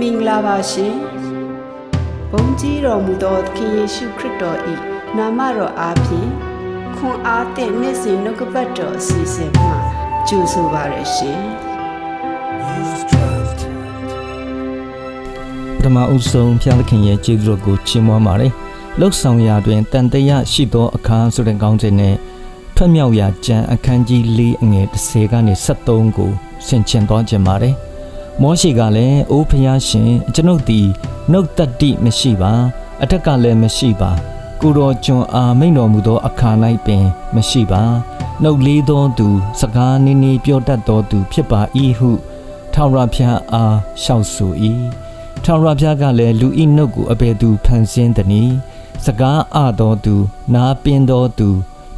မင်္ဂလာပါရှင်ဘုန်းကြီးတော်မူသောသခင်ယေရှုခရစ်တော်၏နာမတော်အားဖြင့်ခွန်အားသည့်နေ့စဉ်နှုတ်ကပတ်တော်အစီအစဉ်မှာကြိုဆိုပါရရှင်ပထမဦးဆုံးဖျားသခင်ရဲ့ကျေးဇူးတော်ကိုချီးမွမ်းပါတယ်။လှုပ်ဆောင်ရာတွင်တန်တရာရှိသောအခါဆိုတဲ့ကောင်းခြင်းနဲ့ထွက်မြောက်ရာကျမ်းအခန်းကြီး၄အငယ်30ကနေ73ကိုဆင်ခြင်သွားခြင်းပါတယ်။ မောရှိကလည်းအိုးဖျားရှင်ကျွန်ုပ်သည်နှုတ်တတ္တိမရှိပါ အထက်ကလည်းမရှိပါ ကိုတော်ကျွန်အားမိန်တော်မူသောအခါ၌ပင် မရှိပါနှုတ်လေးသောသူ စကားနည်းနည်းပြောတတ်သောသူဖြစ်ပါ၏ဟုထာဝရဘုရားအားလျှောက်ဆို၏ထာဝရဘုရားကလည်းလူဤနှုတ်ကိုအဘယ်သူဖန်ဆင်းသနည်းစကားအသောသူ နားပင်သောသူ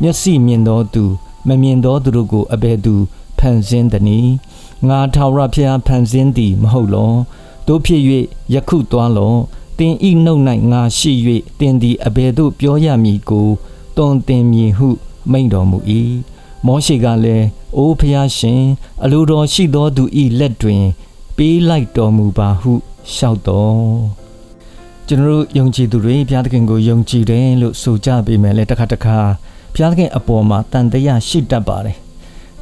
မျက်စိမြင်သောသူ မမြင်သောသူတို့ကိုအဘယ်သူဖန်ဆင်းသနည်း ငါထာဝရဘုရားဖန်ဆင်းသည်မဟုတ်လောတို့ဖြစ်၍ယခုသွားလောတင်ဤနှုတ်၌ငါရှိ၍တင်သည်အဘယ်သို့ပြောရမည်ကိုတွင်တင်မည်ဟုမိန့်တော်မူ၏မောရှိကလည်းအိုဖျားရှင် အလိုတော်ရှိသောသူဤလက်တွင် ပေးလိုက်တော်မူပါဟုလျှောက်တော်ကျွန်တော်တို့ယုံကြည်သူတွေဘုရားသခင်ကိုယုံကြည်တယ်လို့ဆိုကြပေမဲ့လည်းတစ်ခါတစ်ခါဘုရားသခင်အပေါ်မှာတန်တရားရှိတတ်ပါတယ်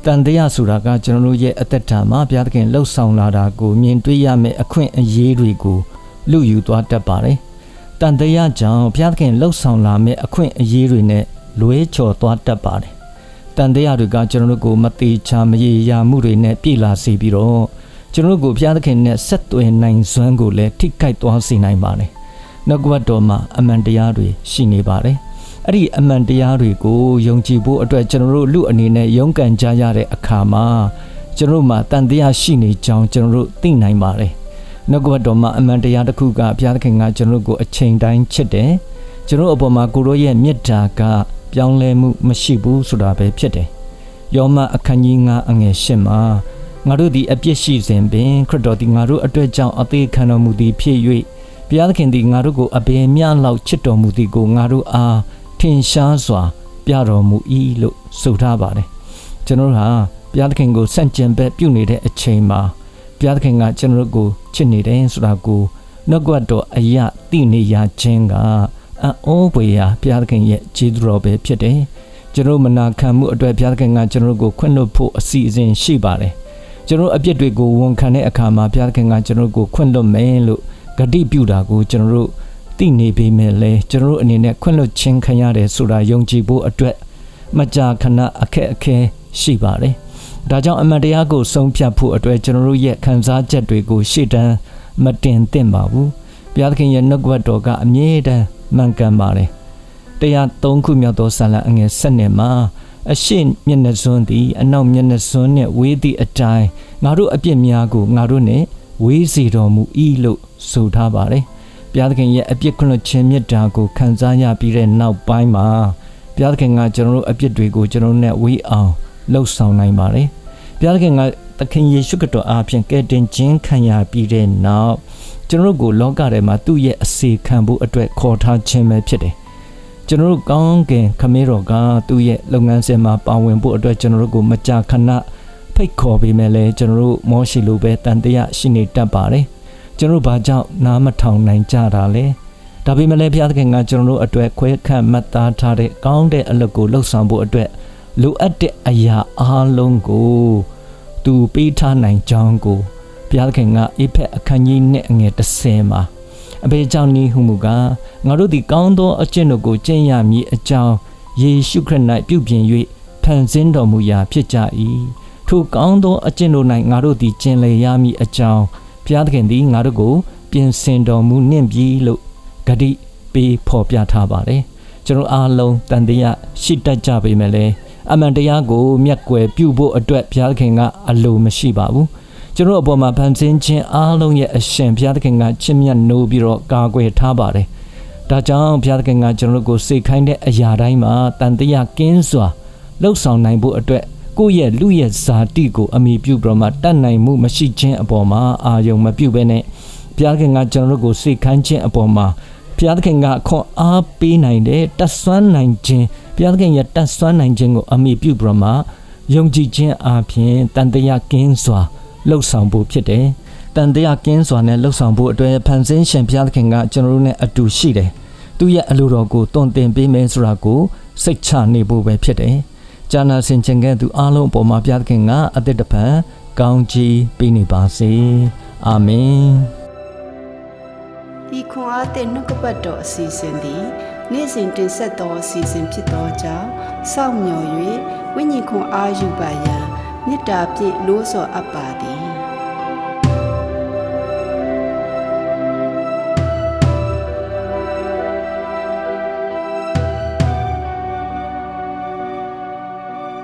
တန်တရားဆိုတာကကျွန်တော်တို့ရဲ့အသက်တာမှာဘုရားသခင်လှုပ်ဆောင်လာတာကိုမြင်တွေ့ရမယ့်အခွင့်အရေးတွေကိုလူယူသွားတတ်ပါတယ်တန်တရားကြောင့်ဘုရားသခင်လှုပ်ဆောင်လာမယ့်အခွင့်အရေးတွေနဲ့လွဲချော်သွားတတ်ပါတယ်တန်တရားတွေကကျွန်တော်တို့ကိုမတိချာမရေရာမှုတွေနဲ့ပြည်လာစေပြီးတော့ကျွန်တော်တို့ကိုဘုရားသခင်နဲ့ဆက်သွယ်နိုင်စွမ်းကိုလည်းထိခိုက်သွားစေနိုင်ပါတယ်။နှုတ်ကပတ်တော်မှာအမှန်တရားတွေရှိနေပါတယ်။ အဲ့ဒီအမှန်တရားတွေကိုယုံကြည်ဖို့အတွက်ကျွန်တော်တို့လူအနေနဲ့ယုံကန်ကြရတဲ့အခါမှာကျွန်တော်တို့မှာတန်တရားရှိနေကြောင်းကျွန်တော်တို့သိနိုင်ပါတယ်။နှုတ်ကပတ်တော်မှာအမှန်တရားတစ်ခုကဘုရားသခင်ကကျွန်တော်တို့ကိုအချိန်တိုင်းချစ်တယ်။ကျွန်တော်တို့အပေါ်မှာကိုရောရဲ့မေတ္တာကပြောင်းလဲမှုမရှိဘူးဆိုတာပဲဖြစ်တယ်။ယောမအခန်းကြီး9အငယ်8မှာငါတို့သည်အပြစ်ရှိစဉ်ပင်ခရစ်တော်သည်ငါတို့အတွက်ကြောင့်အသေးခံတော်မူသည်ဖြစ်၍ဘုရားသခင်သည်ငါတို့ကိုအဘယ်မျှလောက်ချစ်တော်မူသည်ကိုငါတို့အား ထင်ရှားစွာ ပြတော်မူ၏လို့ဆိုထားပါတယ်ကျွန်တော်တို့ဟာဘုရားသခင်ကိုစန့်ကျင်ဘက်ပြုနေတဲ့အချိန်မှာဘုရားသခင်ကကျွန်တော်တို့ကိုချစ်နေတယ်ဆိုတာကိုနှုတ်ကပတ်တော်အရာသိနေရခြင်းကအံ့ဩဖွယ်ရာဘုရားသခင်ရဲ့ကျေးဇူးတော်ပဲဖြစ်တယ်ကျွန်တော်မနာခံမှုအတွက်ဘုရားသခင်ကကျွန်တော်တို့ကိုခွင့်လွှတ်ဖို့အစီအစဉ်ရှိပါတယ်ကျွန်တော်အပြစ်တွေကိုဝန်ခံတဲ့အခါမှာဘုရားသခင်ကကျွန်တော်ကိုခွင့်လွှတ်မယ်လို့ဂတိပြုတာကိုကျွန်တော်တို့ သိနေပေမဲ့လည်းကျွန်တော်တို့အနေနဲ့ခွင့်လွှတ်ခြင်းခံရတယ်ဆိုတာယုံကြည်ဖို့အတွက်မကြာခဏအခက်အခဲရှိပါတယ်။ဒါကြောင့်အမှန်တရားကိုဆုံးဖြတ်ဖို့အတွက်ကျွန်တော်တို့ရဲ့ခံစားချက်တွေကိုရှေ့တန်းမတင်သင့်ပါဘူး။ဘုရားသခင်ရဲ့နှုတ်ကပတ်တော်ကအမြဲတမ်းမှန်ကန်ပါတယ်။တရား၃ခုမြောက်သောဆာလံအငယ်၁၂မှာအရှိမျက်နှာစွန်းသည်အနောက်မျက်နှာစွန်းနှင့်ဝေးသည့်အတိုင်းငါတို့အပြစ်များကိုငါတို့နှင့်ဝေးစေတော်မူ၏လို့ဆိုထားပါတယ်။ ဘုရားသခင်ရဲ့အပြစ်ခွင့်လွှတ်ခြင်းမြတ်တာကိုခံစားရပြီးတဲ့နောက်ပိုင်းမှာဘုရားသခင်ကကျွန်တော်တို့အပြစ်တွေကိုကျွန်တော်တို့နဲ့ဝေးအောင်လှုပ်ဆောင်နိုင်ပါတယ်။ဘုရားသခင်ကသခင်ယေရှုခရစ်တော်အားဖြင့်ကယ်တင်ခြင်းခံရပြီးတဲ့နောက်ကျွန်တော်တို့ကိုလောကထဲမှာသူ့ရဲ့အစေခံဖို့အတွက်ခေါ်ထားခြင်းပဲဖြစ်တယ်။ကျွန်တော်တို့ကောင်းကင်ခမည်းတော်ကသူ့ရဲ့လုပ်ငန်းစဉ်မှာပါဝင်ဖို့အတွက်ကျွန်တော်တို့ကိုမကြာခဏဖိတ်ခေါ်ပေးမယ်လဲကျွန်တော်တို့မောရှိလိုပဲတန်တရားရှိနေတတ်ပါတယ် ကျွန်တော်တို့ဘာကြောင့်နားမထောင်နိုင်ကြတာလဲဒါပေမဲ့လည်းဘုရားသခင်ကကျွန်တော်တို့အတွက်ခွဲခန့်မှတ်သားထားတဲ့ကောင်းတဲ့အလုပ်ကိုလှုပ်ဆောင်ဖို့အတွက်လိုအပ်တဲ့အရာအားလုံးကိုသူပေးထားနိုင်ကြောင်းကိုဘုရားသခင်ကအေဖက်အခန်းကြီးနဲ့အငယ်30မှာအဘေကြောင့်ဤဟုမူကားငါတို့သည်ကောင်းသောအကျင့်တို့ကိုကျင့်ရမည်အကြောင်းယေရှုခရစ်၌ပြုပြင်၍ဖန်ဆင်းတော်မူရာဖြစ်ကြ၏ထိုကောင်းသောအကျင့်တို့၌ငါတို့သည်ကျင့်လေရမည်အကြောင်း ဘုရားသခင်သည်ငါတို့ကို ပြင်ဆင်တော်မူနှင့်ပြီလို့ဂတိပေးဖော်ပြထားပါတယ်ကျွန်တော်အားလုံးတန်တရားရှိတတ်ကြပေမဲ့လည်းအမှန်တရားကိုမျက်ကွယ်ပြုဖို့အတွက်ဘုရားသခင်ကအလိုမရှိပါဘူးကျွန်တော်အပေါ်မှာဖန်ဆင်းခြင်းအားလုံးရဲ့အရှင်ဘုရားသခင်ကချစ်မြတ်နိုးပြီးတော့ကာကွယ်ထားပါတယ်ဒါကြောင့်ဘုရားသခင်ကကျွန်တော်တို့ကိုစိတ်ခိုင်းတဲ့အရာတိုင်းမှာတန်တရားကင်းစွာလှုပ်ဆောင်နိုင်ဖို့အတွက် ကိုယ့်ရဲ့လူရဲ့ဇာတိကိုအမိပြုပြီးတော့မှတတ်နိုင်မှုမရှိခြင်းအပေါ်မှာအာယုံမပြုဘဲနဲ့ဘုရားခင်ကကျွန်တော်တို့ကိုစိတ်ခိုင်းခြင်းအပေါ်မှာဘုရားခင်ကခွန်အားပေးနိုင်တယ်တတ်ဆွမ်းနိုင်ခြင်းဘုရားခင်ရဲ့တတ်ဆွမ်းနိုင်ခြင်းကိုအမိပြုပြီးတော့မှယုံကြည်ခြင်းအပြင်တန်တရားကင်းစွာလှုပ်ဆောင်ဖို့ဖြစ်တယ်။ဒတန်တရားကင်းစွာနဲ့လှုပ်ဆောင်ဖို့အတွက်ဖန်ဆင်းရှင်ဘုရားသခင်ကကျွန်တော်တို့နဲ့အတူရှိတယ်။သူ့ရဲ့အလိုတော်ကိုတွင်တင်ပေးမယ်ဆိုတာကိုစိတ်ချနေဖို့ပဲဖြစ်တယ်။ ဂျာနာစင်ချင်ကဲသူအားလုံးအပေါ်မှာဘုရားသခင်ကအသက်တပံကောင်းချီးပေးနေပါစေ။အာမင်ဤခွန်အားသည့်နှုတ်ကပတ်တော်အစီအစဉ်သည်နေ့စဉ်တင်ဆက်သောအစီအစဉ်ဖြစ်သောကြောင့်စောင့်မျှော်၍ဝိညာဉ်ခွန်အားယူပါရန်မေတ္တာဖြင့်လို့ဆော်အပ်ပါသည်